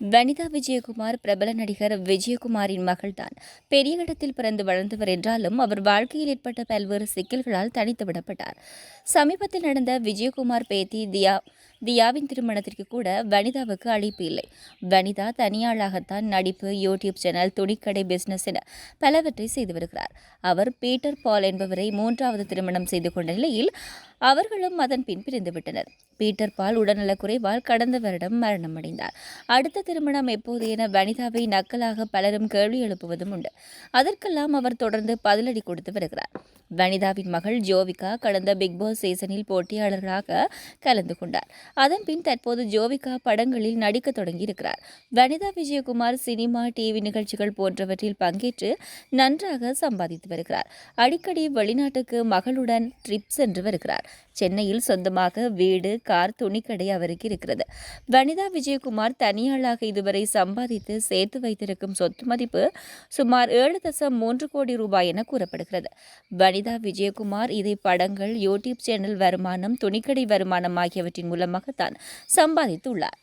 வனிதா விஜயகுமார் பிரபல நடிகர் விஜயகுமாரின் மகள்தான். பெரிய இடத்தில் பிறந்து வளர்ந்தவர் என்றாலும் அவர் வாழ்க்கையில் ஏற்பட்ட பல்வேறு சிக்கல்களால் தனித்து விடப்பட்டார் சமீபத்தில் நடந்த விஜயகுமார் பேத்தி தியா தியாவின் திருமணத்திற்கு கூட வனிதாவுக்கு அழைப்பு இல்லை. வனிதா தனியாளாகத்தான் நடிப்பு யூடியூப் சேனல் துணிக்கடை பிசினஸ் என பலவற்றை செய்து வருகிறார். அவர் பீட்டர் பால் என்பவரை மூன்றாவது திருமணம் செய்து கொண்ட நிலையில் அவர்களும் அதன் பின் பிரிந்துவிட்டனர் பீட்டர் பால் உடல்நலக்குறைவால் கடந்த வருடம் மரணமடைந்தார் அடுத்த திருமணம் எப்போது என வனிதாவை நக்கலாக பலரும் கேள்வி எழுப்புவதும் உண்டு. அதற்கெல்லாம் அவர் தொடர்ந்து பதிலடி கொடுத்து வருகிறார். வனிதாவின் மகள் ஜோவிகா கடந்த பிக் பாஸ் சீசனில் போட்டியாளர்களாக கலந்து கொண்டார். அதன்பின் தற்போது ஜோவிகா படங்களில் நடிக்க தொடங்கியிருக்கிறார். வனிதா விஜயகுமார் சினிமா டிவி நிகழ்ச்சிகள் போன்றவற்றில் பங்கேற்று நன்றாக சம்பாதித்து வருகிறார். அடிக்கடி வெளிநாட்டுக்கு மகளுடன் ட்ரிப் சென்று வருகிறார். சென்னையில் சொந்தமாக வீடு கார் துணிக்கடை அவருக்கு இருக்கிறது. வனிதா விஜயகுமார் தனியாளாக இதுவரை சம்பாதித்து சேர்த்து வைத்திருக்கும் சொத்து மதிப்பு சுமார் ஏழு தசம் மூன்று கோடி ரூபாய் என கூறப்படுகிறது. வனிதா விஜயகுமார் இதை படங்கள் யூடியூப் சேனல் வருமானம் துணிக்கடை வருமானம் ஆகியவற்றின் மூலமாகத்தான் சம்பாதித்துள்ளார்